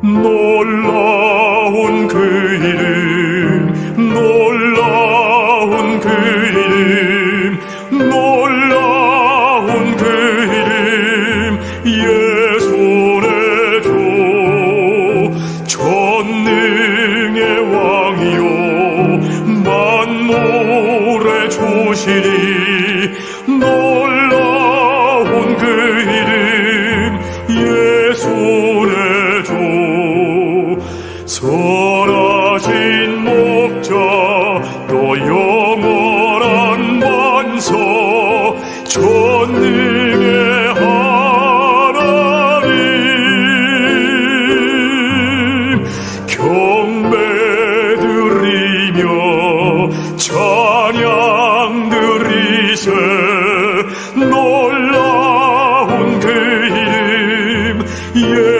놀라운 그 이름 놀라운 그 이름 놀라운 그 이름 예수의 교 전능의 왕이요 만물의 주시니 사라진 목자 너 영원한 만서 천능의 하나님. 경배드리며 찬양드리세 놀라운 그 이름 예.